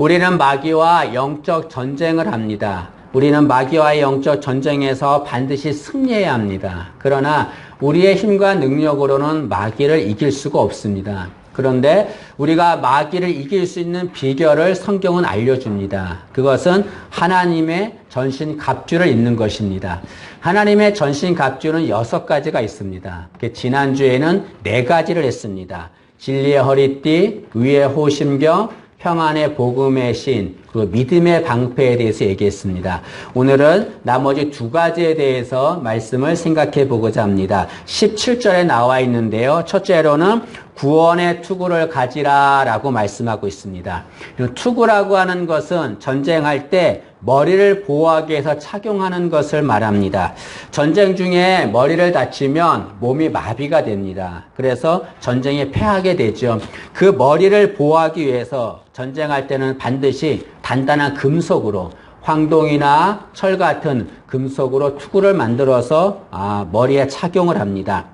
우리는 마귀와 영적 전쟁을 합니다. 우리는 마귀와의 영적 전쟁에서 반드시 승리해야 합니다. 그러나 우리의 힘과 능력으로는 마귀를 이길 수가 없습니다. 그런데 우리가 마귀를 이길 수 있는 비결을 성경은 알려줍니다. 그것은 하나님의 전신 갑주를 입는 것입니다. 하나님의 전신 갑주는 여섯 가지가 있습니다. 지난주에는 네 가지를 했습니다. 진리의 허리띠, 의의 호심경, 평안의 복음의 신, 그리고 믿음의 방패에 대해서 얘기했습니다. 오늘은 나머지 두 가지에 대해서 말씀을 생각해 보고자 합니다. 17절에 나와 있는데요. 첫째로는 구원의 투구를 가지라 라고 말씀하고 있습니다. 투구라고 하는 것은 전쟁할 때 머리를 보호하기 위해서 착용하는 것을 말합니다. 전쟁 중에 머리를 다치면 몸이 마비가 됩니다. 그래서 전쟁에 패하게 되죠. 그 머리를 보호하기 위해서 전쟁할 때는 반드시 단단한 금속으로 황동이나 철 같은 금속으로 투구를 만들어서 아, 머리에 착용을 합니다.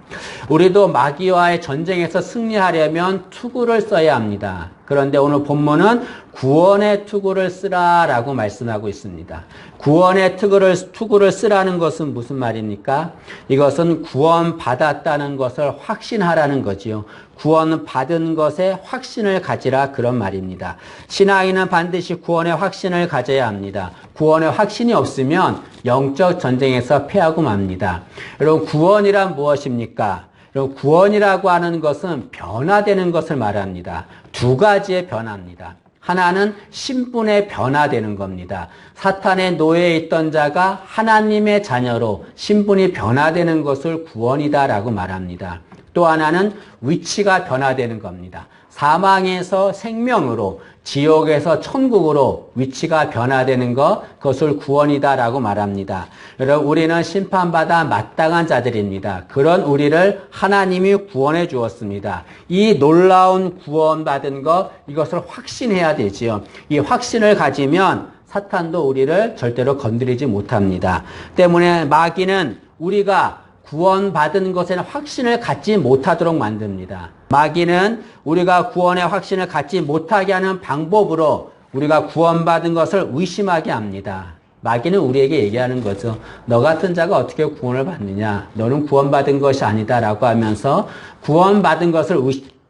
우리도 마귀와의 전쟁에서 승리하려면 투구를 써야 합니다. 그런데 오늘 본문은 구원의 투구를 쓰라라고 말씀하고 있습니다. 구원의 투구를, 투구를 쓰라는 것은 무슨 말입니까? 이것은 구원 받았다는 것을 확신하라는 거지요. 구원 받은 것에 확신을 가지라 그런 말입니다. 신앙인은 반드시 구원의 확신을 가져야 합니다. 구원의 확신이 없으면 영적 전쟁에서 패하고 맙니다. 여러분 구원이란 무엇입니까? 여러분 구원이라고 하는 것은 변화되는 것을 말합니다. 두 가지의 변화입니다. 하나는 신분의 변화되는 겁니다. 사탄의 노예에 있던 자가 하나님의 자녀로 신분이 변화되는 것을 구원이다라고 말합니다. 또 하나는 위치가 변화되는 겁니다. 사망에서 생명으로 지옥에서 천국으로 위치가 변화되는 것 그것을 구원이다라고 말합니다. 여러분 우리는 심판받아 마땅한 자들입니다. 그런 우리를 하나님이 구원해 주었습니다. 이 놀라운 구원받은 것 이것을 확신해야 되지요. 이 확신을 가지면 사탄도 우리를 절대로 건드리지 못합니다. 때문에 마귀는 우리가 구원받은 것에는 확신을 갖지 못하도록 만듭니다. 마귀는 우리가 구원의 확신을 갖지 못하게 하는 방법으로 우리가 구원받은 것을 의심하게 합니다. 마귀는 우리에게 얘기하는 거죠. 너 같은 자가 어떻게 구원을 받느냐? 너는 구원받은 것이 아니다라고 하면서 구원받은 것을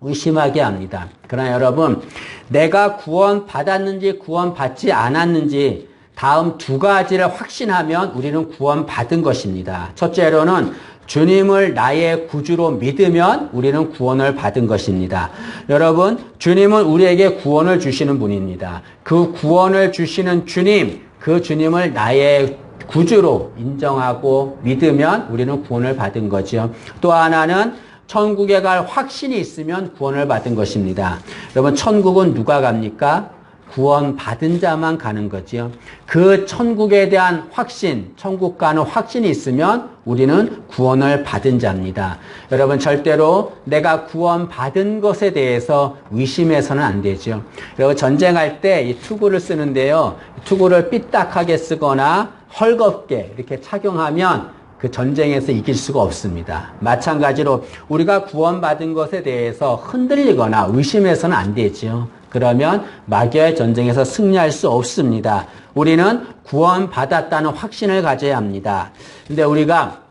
의심하게 합니다. 그러나 여러분, 내가 구원받았는지 구원받지 않았는지 다음 두 가지를 확신하면 우리는 구원받은 것입니다. 첫째로는 주님을 나의 구주로 믿으면 우리는 구원을 받은 것입니다. 여러분, 주님은 우리에게 구원을 주시는 분입니다. 그 구원을 주시는 주님, 그 주님을 나의 구주로 인정하고 믿으면 우리는 구원을 받은 거죠. 또 하나는 천국에 갈 확신이 있으면 구원을 받은 것입니다. 여러분, 천국은 누가 갑니까? 구원받은 자만 가는 거지요. 그 천국에 대한 확신, 천국 가는 확신이 있으면 우리는 구원을 받은 자입니다. 여러분 절대로 내가 구원받은 것에 대해서 의심해서는 안 되죠. 여러분 전쟁할 때 이 투구를 쓰는데요. 투구를 삐딱하게 쓰거나 헐겁게 이렇게 착용하면 그 전쟁에서 이길 수가 없습니다. 마찬가지로 우리가 구원받은 것에 대해서 흔들리거나 의심해서는 안 되죠. 그러면 마귀의 전쟁에서 승리할 수 없습니다. 우리는 구원받았다는 확신을 가져야 합니다. 근데 우리가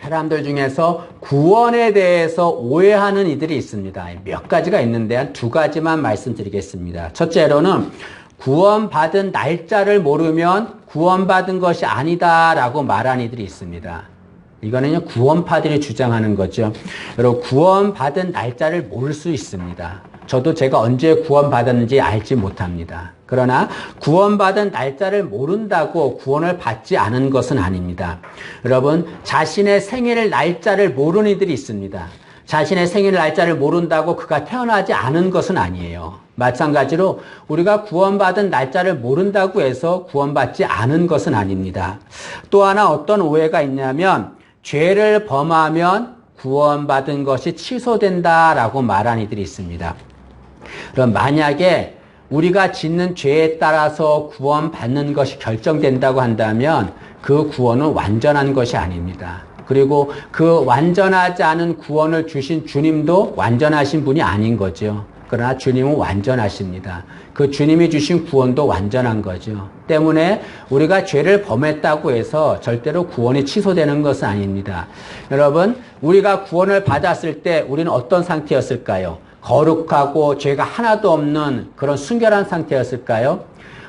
사람들 중에서 구원에 대해서 오해하는 이들이 있습니다. 몇 가지가 있는데 두 가지만 말씀드리겠습니다. 첫째로는 구원받은 날짜를 모르면 구원받은 것이 아니다라고 말하는 이들이 있습니다. 이거는 구원파들이 주장하는 거죠. 여러분, 구원받은 날짜를 모를 수 있습니다. 저도 제가 언제 구원받았는지 알지 못합니다. 그러나 구원받은 날짜를 모른다고 구원을 받지 않은 것은 아닙니다. 여러분, 자신의 생일 날짜를 모르는 이들이 있습니다. 자신의 생일 날짜를 모른다고 그가 태어나지 않은 것은 아니에요. 마찬가지로 우리가 구원받은 날짜를 모른다고 해서 구원받지 않은 것은 아닙니다. 또 하나 어떤 오해가 있냐면 죄를 범하면 구원받은 것이 취소된다라고 말하는 이들이 있습니다. 그럼 만약에 우리가 짓는 죄에 따라서 구원받는 것이 결정된다고 한다면 그 구원은 완전한 것이 아닙니다. 그리고 그 완전하지 않은 구원을 주신 주님도 완전하신 분이 아닌 거죠. 그러나 주님은 완전하십니다. 그 주님이 주신 구원도 완전한 거죠. 때문에 우리가 죄를 범했다고 해서 절대로 구원이 취소되는 것은 아닙니다. 여러분, 우리가 구원을 받았을 때 우리는 어떤 상태였을까요? 거룩하고 죄가 하나도 없는 그런 순결한 상태였을까요?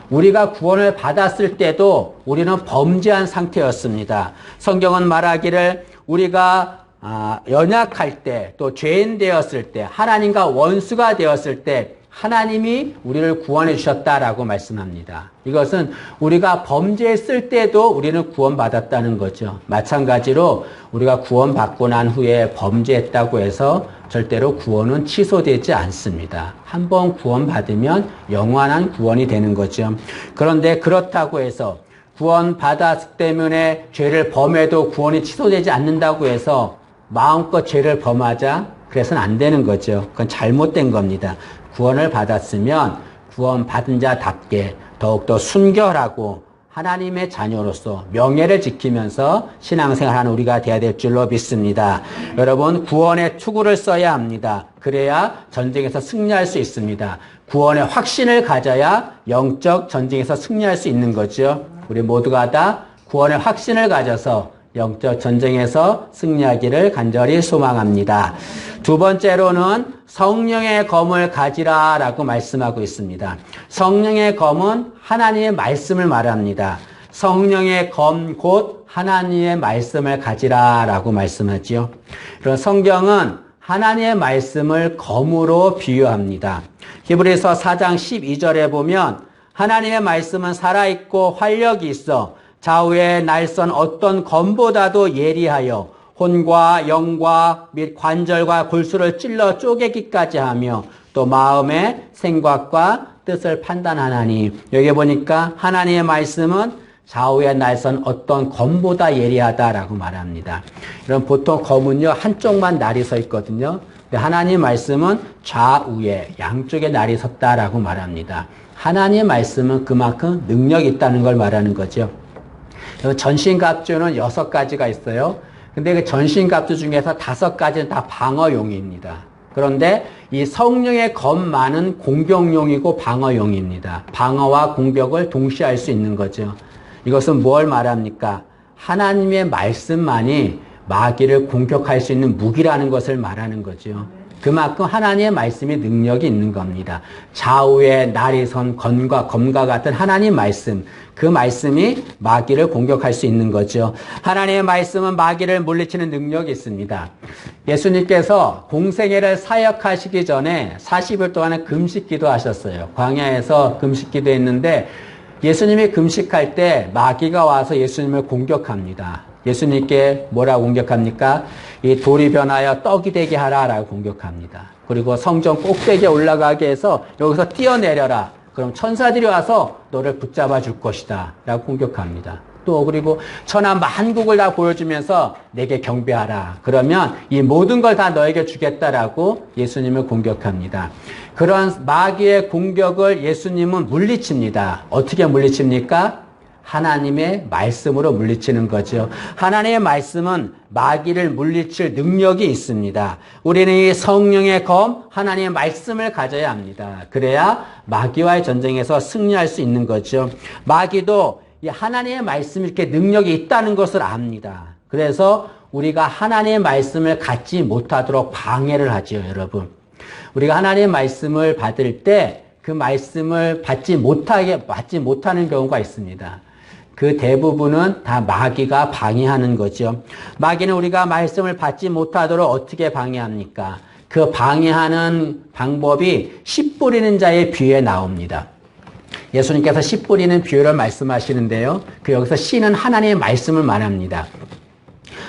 우리가 구원을 받았을 때도 우리는 범죄한 상태였습니다. 성경은 말하기를 우리가 아, 연약할 때, 또 죄인 되었을 때, 하나님과 원수가 되었을 때, 하나님이 우리를 구원해 주셨다라고 말씀합니다. 이것은 우리가 범죄했을 때도 우리는 구원받았다는 거죠. 마찬가지로 우리가 구원받고 난 후에 범죄했다고 해서 절대로 구원은 취소되지 않습니다. 한 번 구원받으면 영원한 구원이 되는 거죠. 그런데 그렇다고 해서 구원받았기 때문에 죄를 범해도 구원이 취소되지 않는다고 해서 마음껏 죄를 범하자 그래서는 안 되는 거죠. 그건 잘못된 겁니다. 구원을 받았으면 구원받은 자답게 더욱더 순결하고 하나님의 자녀로서 명예를 지키면서 신앙생활하는 우리가 되어야 될 줄로 믿습니다. 여러분 구원의 투구를 써야 합니다. 그래야 전쟁에서 승리할 수 있습니다. 구원의 확신을 가져야 영적 전쟁에서 승리할 수 있는 거죠. 우리 모두가 다 구원의 확신을 가져서 영적 전쟁에서 승리하기를 간절히 소망합니다. 두 번째로는 성령의 검을 가지라 라고 말씀하고 있습니다. 성령의 검은 하나님의 말씀을 말합니다. 성령의 검 곧 하나님의 말씀을 가지라 라고 말씀하지요. 그런 성경은 하나님의 말씀을 검으로 비유합니다. 히브리서 4장 12절에 보면 하나님의 말씀은 살아있고 활력이 있어 좌우의 날선 어떤 검보다도 예리하여 혼과 영과 및 관절과 골수를 찔러 쪼개기까지 하며 또 마음의 생각과 뜻을 판단하나니 여기 보니까 하나님의 말씀은 좌우의 날선 어떤 검보다 예리하다라고 말합니다. 이런 보통 검은요 한쪽만 날이 서 있거든요. 하나님 말씀은 좌우에 양쪽에 날이 섰다라고 말합니다. 하나님의 말씀은 그만큼 능력이 있다는 걸 말하는 거죠. 전신갑주는 여섯 가지가 있어요. 근데 그 전신갑주 중에서 다섯 가지는 다 방어용입니다. 그런데 이 성령의 검만은 공격용이고 방어용입니다. 방어와 공격을 동시에 할 수 있는 거죠. 이것은 뭘 말합니까? 하나님의 말씀만이 마귀를 공격할 수 있는 무기라는 것을 말하는 거죠. 그만큼 하나님의 말씀이 능력이 있는 겁니다. 좌우에 날이 선 건과 검과 같은 하나님 말씀, 그 말씀이 마귀를 공격할 수 있는 거죠. 하나님의 말씀은 마귀를 물리치는 능력이 있습니다. 예수님께서 공생애를 사역하시기 전에 40일 동안은 금식 기도하셨어요. 광야에서 금식 기도했는데 예수님이 금식할 때 마귀가 와서 예수님을 공격합니다. 예수님께 뭐라고 공격합니까? 이 돌이 변하여 떡이 되게 하라라고 공격합니다. 그리고 성전 꼭대기에 올라가게 해서 여기서 뛰어내려라. 그럼 천사들이 와서 너를 붙잡아 줄 것이다. 라고 공격합니다. 또 그리고 천하 만국을 다 보여주면서 내게 경배하라. 그러면 이 모든 걸 다 너에게 주겠다라고 예수님을 공격합니다. 그런 마귀의 공격을 예수님은 물리칩니다. 어떻게 물리칩니까? 하나님의 말씀으로 물리치는 거죠. 하나님의 말씀은 마귀를 물리칠 능력이 있습니다. 우리는 이 성령의 검, 하나님의 말씀을 가져야 합니다. 그래야 마귀와의 전쟁에서 승리할 수 있는 거죠. 마귀도 이 하나님의 말씀이 이렇게 능력이 있다는 것을 압니다. 그래서 우리가 하나님의 말씀을 갖지 못하도록 방해를 하죠, 여러분. 우리가 하나님의 말씀을 받을 때 그 말씀을 받지 못하게, 받지 못하는 경우가 있습니다. 그 대부분은 다 마귀가 방해하는 거죠. 마귀는 우리가 말씀을 받지 못하도록 어떻게 방해합니까? 그 방해하는 방법이 씨 뿌리는 자의 비유에 나옵니다. 예수님께서 씨 뿌리는 비유를 말씀하시는데요. 그 여기서 씨는 하나님의 말씀을 말합니다.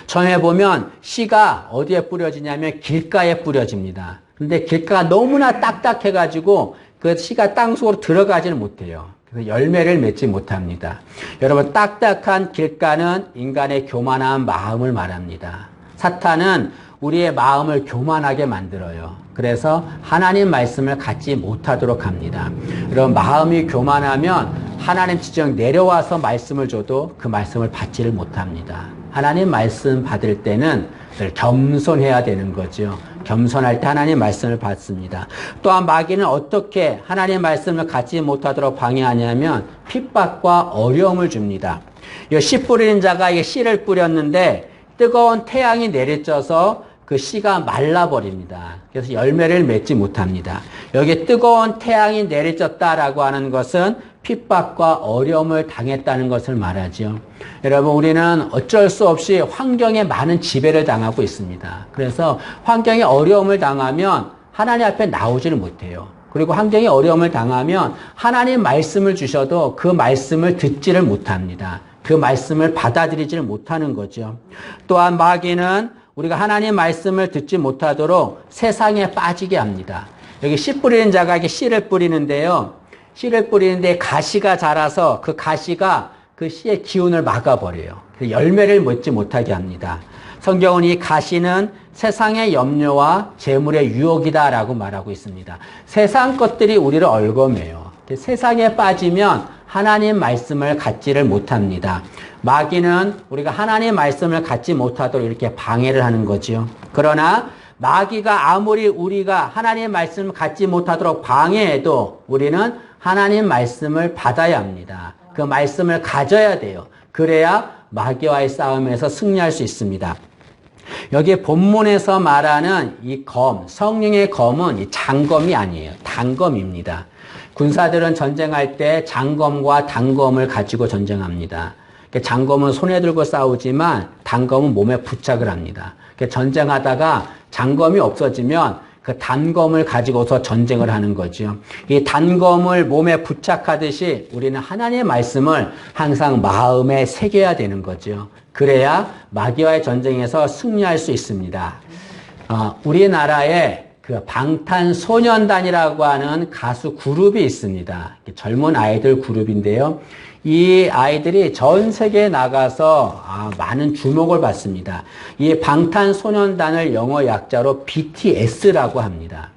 처음에 보면 씨가 어디에 뿌려지냐면 길가에 뿌려집니다. 근데 길가가 너무나 딱딱해가지고 그 씨가 땅속으로 들어가지는 못해요. 열매를 맺지 못합니다. 여러분 딱딱한 길가는 인간의 교만한 마음을 말합니다. 사탄은 우리의 마음을 교만하게 만들어요. 그래서 하나님 말씀을 갖지 못하도록 합니다. 여러분 마음이 교만하면 하나님 지정 내려와서 말씀을 줘도 그 말씀을 받지를 못합니다. 하나님 말씀 받을 때는 겸손해야 되는 거죠. 겸손할 때 하나님 말씀을 받습니다. 또한 마귀는 어떻게 하나님 말씀을 갖지 못하도록 방해하냐면 핍박과 어려움을 줍니다. 씨 뿌리는 자가 이 씨를 뿌렸는데 뜨거운 태양이 내리쳐서 그 씨가 말라버립니다. 그래서 열매를 맺지 못합니다. 여기 뜨거운 태양이 내리쳤다라고 하는 것은 핍박과 어려움을 당했다는 것을 말하죠. 여러분, 우리는 어쩔 수 없이 환경에 많은 지배를 당하고 있습니다. 그래서 환경에 어려움을 당하면 하나님 앞에 나오지를 못해요. 그리고 환경에 어려움을 당하면 하나님 말씀을 주셔도 그 말씀을 듣지를 못합니다. 그 말씀을 받아들이지를 못하는 거죠. 또한 마귀는 우리가 하나님 말씀을 듣지 못하도록 세상에 빠지게 합니다. 여기 씨 뿌리는 자가 이게 씨를 뿌리는데요. 씨를 뿌리는데 가시가 자라서 그 가시가 그 씨의 기운을 막아버려요. 열매를 맺지 못하게 합니다. 성경은 이 가시는 세상의 염려와 재물의 유혹이다라고 말하고 있습니다. 세상 것들이 우리를 얼거매요. 세상에 빠지면 하나님 말씀을 갖지를 못합니다. 마귀는 우리가 하나님 말씀을 갖지 못하도록 이렇게 방해를 하는 거지요. 그러나 마귀가 아무리 우리가 하나님 말씀을 갖지 못하도록 방해해도 우리는 하나님 말씀을 받아야 합니다. 그 말씀을 가져야 돼요. 그래야 마귀와의 싸움에서 승리할 수 있습니다. 여기 본문에서 말하는 이 검, 성령의 검은 이 장검이 아니에요. 단검입니다. 군사들은 전쟁할 때 장검과 단검을 가지고 전쟁합니다. 장검은 손에 들고 싸우지만 단검은 몸에 부착을 합니다. 전쟁하다가 장검이 없어지면 그 단검을 가지고서 전쟁을 하는 거죠. 이 단검을 몸에 부착하듯이 우리는 하나님의 말씀을 항상 마음에 새겨야 되는 거죠. 그래야 마귀와의 전쟁에서 승리할 수 있습니다. 어, 우리나라에 그 방탄소년단이라고 하는 가수 그룹이 있습니다. 젊은 아이들 그룹인데요. 이 아이들이 전 세계에 나가서 아, 많은 주목을 받습니다. 이 방탄소년단을 영어 약자로 BTS라고 합니다.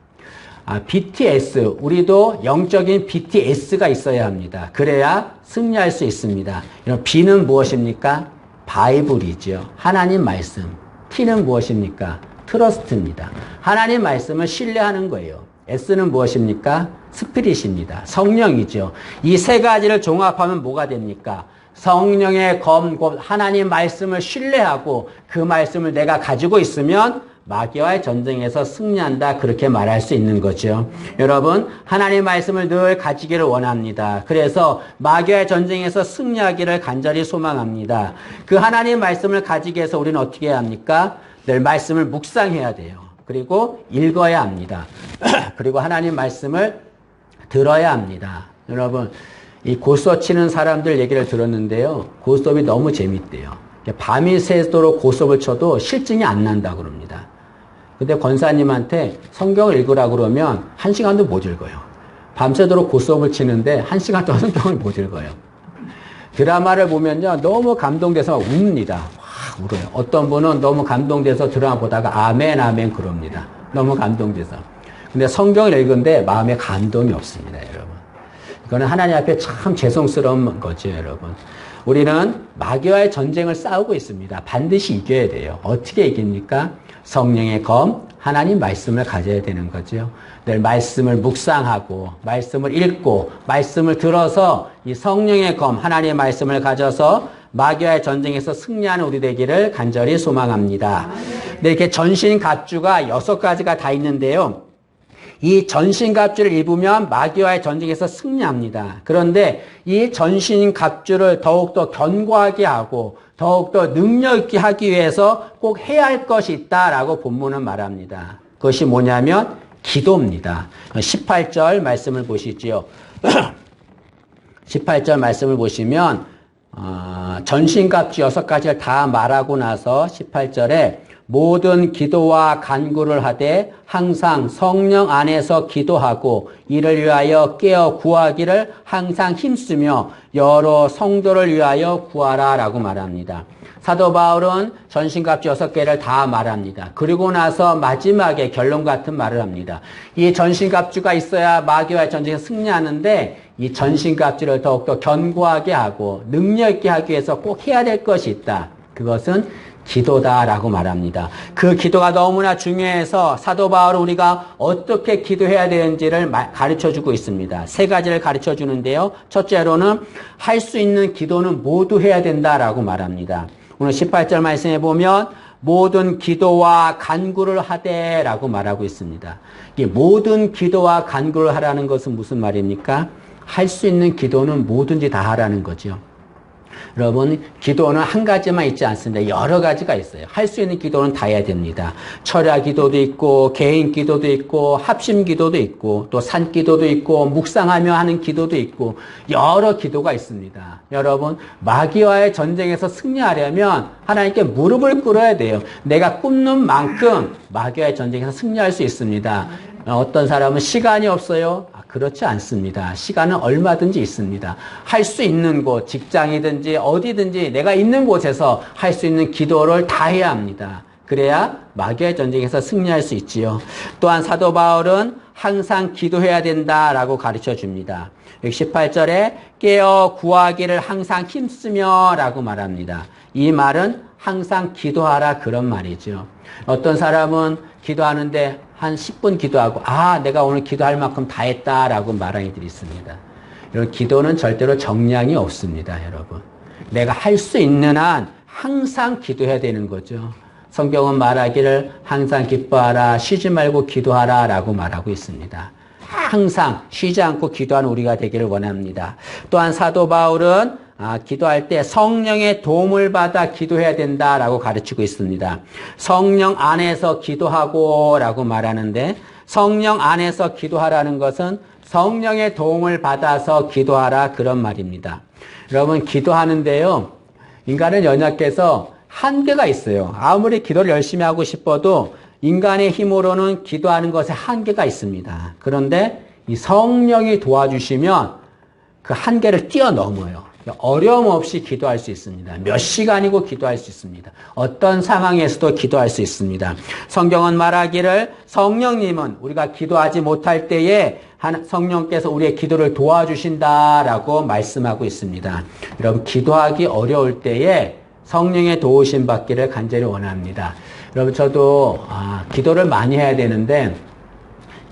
아, BTS, 우리도 영적인 BTS가 있어야 합니다. 그래야 승리할 수 있습니다. B는 무엇입니까? 바이블이죠. 하나님 말씀. T는 무엇입니까? 트러스트입니다. 하나님 말씀을 신뢰하는 거예요. S는 무엇입니까? 스피릿입니다. 성령이죠. 이 세 가지를 종합하면 뭐가 됩니까? 성령의 검, 하나님 말씀을 신뢰하고 그 말씀을 내가 가지고 있으면 마귀와의 전쟁에서 승리한다. 그렇게 말할 수 있는 거죠. 여러분, 하나님 말씀을 늘 가지기를 원합니다. 그래서 마귀와의 전쟁에서 승리하기를 간절히 소망합니다. 그 하나님 말씀을 가지기 위해서 우리는 어떻게 해야 합니까? 늘 말씀을 묵상해야 돼요. 그리고 읽어야 합니다. 그리고 하나님 말씀을 들어야 합니다. 여러분, 이 고스톱 치는 사람들 얘기를 들었는데요. 고스톱이 너무 재밌대요. 밤이 새도록 고스톱을 쳐도 실증이 안 난다 그럽니다. 근데 권사님한테 성경을 읽으라 그러면 한 시간도 못 읽어요. 밤새도록 고스톱을 치는데 한 시간 동안 성경을 못 읽어요. 드라마를 보면요. 너무 감동돼서 웁니다. 울어요. 어떤 분은 너무 감동돼서 드라마 보다가 아멘, 아멘 그럽니다. 너무 감동돼서. 근데 성경을 읽은데 마음에 감동이 없습니다, 여러분. 이거는 하나님 앞에 참 죄송스러운 거죠, 여러분. 우리는 마귀와의 전쟁을 싸우고 있습니다. 반드시 이겨야 돼요. 어떻게 이깁니까? 성령의 검, 하나님 말씀을 가져야 되는 거죠. 늘 말씀을 묵상하고, 말씀을 읽고, 말씀을 들어서 이 성령의 검, 하나님의 말씀을 가져서 마귀와의 전쟁에서 승리하는 우리 되기를 간절히 소망합니다. 네, 이렇게 전신 갑주가 여섯 가지가 다 있는데요. 이 전신 갑주를 입으면 마귀와의 전쟁에서 승리합니다. 그런데 이 전신 갑주를 더욱더 견고하게 하고 더욱더 능력 있게 하기 위해서 꼭 해야 할 것이 있다라고 본문은 말합니다. 그것이 뭐냐면 기도입니다. 18절 말씀을 보시죠. 18절 말씀을 보시면 어, 전신갑주 여섯 가지를 다 말하고 나서 18절에 모든 기도와 간구를 하되 항상 성령 안에서 기도하고 이를 위하여 깨어 구하기를 항상 힘쓰며 여러 성도를 위하여 구하라 라고 말합니다. 사도 바울은 전신갑주 여섯 개를 다 말합니다. 그리고 나서 마지막에 결론 같은 말을 합니다. 이 전신갑주가 있어야 마귀와의 전쟁에 승리하는데 이 전신갑주를 더욱더 견고하게 하고 능력 있게 하기 위해서 꼭 해야 될 것이 있다. 그것은 기도다라고 말합니다. 그 기도가 너무나 중요해서 사도 바울은 우리가 어떻게 기도해야 되는지를 가르쳐 주고 있습니다. 세 가지를 가르쳐 주는데요. 첫째로는 할 수 있는 기도는 모두 해야 된다라고 말합니다. 오늘 18절 말씀에 보면 모든 기도와 간구를 하되라고 말하고 있습니다. 모든 기도와 간구를 하라는 것은 무슨 말입니까? 할 수 있는 기도는 뭐든지 다 하라는 거죠. 여러분, 기도는 한 가지만 있지 않습니다. 여러 가지가 있어요. 할 수 있는 기도는 다 해야 됩니다. 철야 기도도 있고, 개인 기도도 있고, 합심 기도도 있고, 또 산 기도도 있고, 묵상하며 하는 기도도 있고, 여러 기도가 있습니다. 여러분, 마귀와의 전쟁에서 승리하려면 하나님께 무릎을 꿇어야 돼요. 내가 굽는 만큼 마귀와의 전쟁에서 승리할 수 있습니다. 어떤 사람은 시간이 없어요. 그렇지 않습니다. 시간은 얼마든지 있습니다. 할 수 있는 곳, 직장이든지 어디든지 내가 있는 곳에서 할 수 있는 기도를 다 해야 합니다. 그래야 마귀의 전쟁에서 승리할 수 있지요. 또한 사도 바울은 항상 기도해야 된다라고 가르쳐 줍니다. 18절에 깨어 구하기를 항상 힘쓰며 라고 말합니다. 이 말은 항상 기도하라 그런 말이죠. 어떤 사람은 기도하는데 한 10분 기도하고 아 내가 오늘 기도할 만큼 다 했다라고 말하는 이들이 있습니다. 이런 기도는 절대로 정량이 없습니다, 여러분. 내가 할 수 있는 한 항상 기도해야 되는 거죠. 성경은 말하기를 항상 기뻐하라, 쉬지 말고 기도하라 라고 말하고 있습니다. 항상 쉬지 않고 기도하는 우리가 되기를 원합니다. 또한 사도 바울은 아, 기도할 때 성령의 도움을 받아 기도해야 된다라고 가르치고 있습니다. 성령 안에서 기도하고 라고 말하는데 성령 안에서 기도하라는 것은 성령의 도움을 받아서 기도하라 그런 말입니다. 여러분 기도하는데요. 인간은 연약해서 한계가 있어요. 아무리 기도를 열심히 하고 싶어도 인간의 힘으로는 기도하는 것에 한계가 있습니다. 그런데 이 성령이 도와주시면 그 한계를 뛰어넘어요. 어려움 없이 기도할 수 있습니다. 몇 시간이고 기도할 수 있습니다. 어떤 상황에서도 기도할 수 있습니다. 성경은 말하기를 성령님은 우리가 기도하지 못할 때에 성령께서 우리의 기도를 도와주신다라고 말씀하고 있습니다. 여러분, 기도하기 어려울 때에 성령의 도우심 받기를 간절히 원합니다. 여러분, 저도 아, 기도를 많이 해야 되는데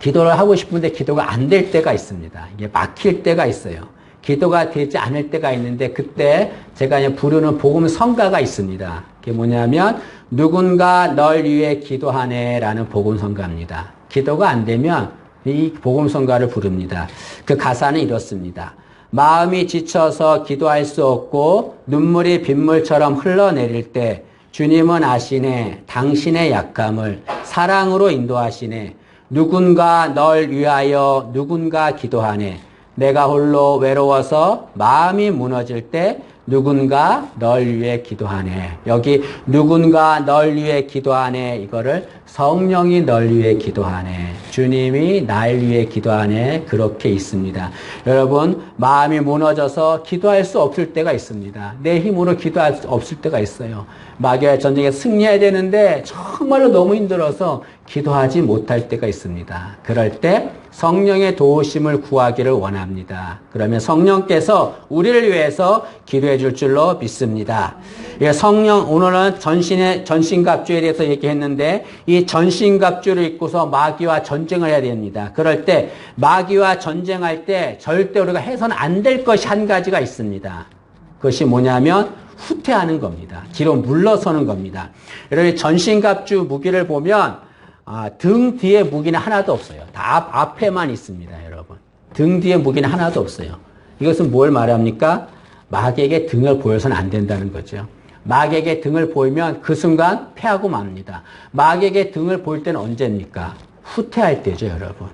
기도를 하고 싶은데 기도가 안 될 때가 있습니다. 이게 막힐 때가 있어요. 기도가 되지 않을 때가 있는데 그때 제가 부르는 복음 성가가 있습니다. 그게 뭐냐면 누군가 널 위해 기도하네라는 복음 성가입니다. 기도가 안 되면 이 복음 성가를 부릅니다. 그 가사는 이렇습니다. 마음이 지쳐서 기도할 수 없고 눈물이 빗물처럼 흘러내릴 때 주님은 아시네 당신의 약감을 사랑으로 인도하시네 누군가 널 위하여 누군가 기도하네 내가 홀로 외로워서 마음이 무너질 때 누군가 널 위해 기도하네. 여기 누군가 널 위해 기도하네. 이거를 성령이 널 위해 기도하네. 주님이 날 위해 기도하네. 그렇게 있습니다. 여러분, 마음이 무너져서 기도할 수 없을 때가 있습니다. 내 힘으로 기도할 수 없을 때가 있어요. 마귀의 전쟁에 승리해야 되는데 정말로 너무 힘들어서 기도하지 못할 때가 있습니다. 그럴 때 성령의 도우심을 구하기를 원합니다. 그러면 성령께서 우리를 위해서 기도해 줄 줄로 믿습니다. 예, 성령 오늘은 전신의 전신갑주에 대해서 얘기했는데 이 전신갑주를 입고서 마귀와 전쟁을 해야 됩니다. 그럴 때 마귀와 전쟁할 때 절대 우리가 해서는 안 될 것이 한 가지가 있습니다. 그것이 뭐냐면 후퇴하는 겁니다. 뒤로 물러서는 겁니다. 여러분 전신갑주 무기를 보면 아, 등 뒤에 무기는 하나도 없어요. 다 앞, 앞에만 있습니다, 여러분. 등 뒤에 무기는 하나도 없어요. 이것은 뭘 말합니까? 마귀에게 등을 보여서는 안 된다는 거죠. 마귀에게 등을 보이면 그 순간 패하고 맙니다. 마귀에게 등을 보일 때는 언제입니까? 후퇴할 때죠, 여러분.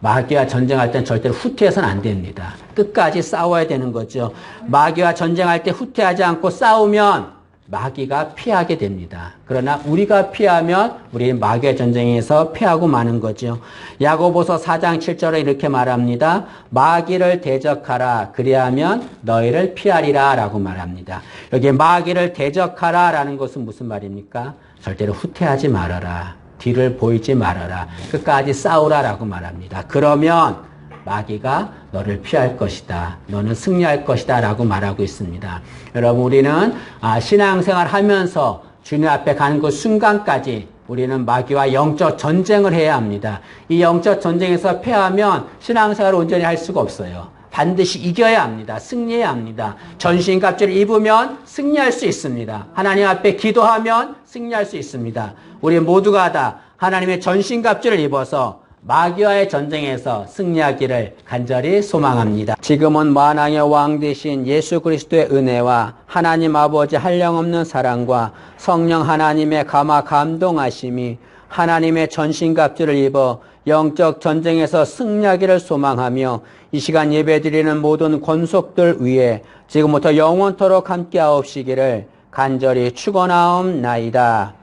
마귀와 전쟁할 때는 절대로 후퇴해서는 안 됩니다. 끝까지 싸워야 되는 거죠. 마귀와 전쟁할 때 후퇴하지 않고 싸우면 마귀가 피하게 됩니다. 그러나 우리가 피하면 우리 마귀의 전쟁에서 피하고 마는 거죠. 야고보서 4장 7절에 이렇게 말합니다. 마귀를 대적하라 그리하면 너희를 피하리라 라고 말합니다. 여기 마귀를 대적하라 라는 것은 무슨 말입니까? 절대로 후퇴하지 말아라. 뒤를 보이지 말아라. 끝까지 싸우라 라고 말합니다. 그러면 마귀가 너를 피할 것이다. 너는 승리할 것이다. 라고 말하고 있습니다. 여러분, 우리는 아, 신앙생활 하면서 주님 앞에 가는 그 순간까지 우리는 마귀와 영적 전쟁을 해야 합니다. 이 영적 전쟁에서 패하면 신앙생활을 온전히 할 수가 없어요. 반드시 이겨야 합니다. 승리해야 합니다. 전신갑주를 입으면 승리할 수 있습니다. 하나님 앞에 기도하면 승리할 수 있습니다. 우리 모두가 다 하나님의 전신갑주를 입어서 마귀와의 전쟁에서 승리하기를 간절히 소망합니다. 지금은 만왕의 왕 되신 예수 그리스도의 은혜와 하나님 아버지 한량없는 사랑과 성령 하나님의 감화 감동하심이 하나님의 전신갑주를 입어 영적 전쟁에서 승리하기를 소망하며 이 시간 예배드리는 모든 권속들 위에 지금부터 영원토록 함께하옵시기를 간절히 축원하옵나이다.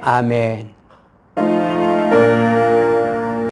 아멘.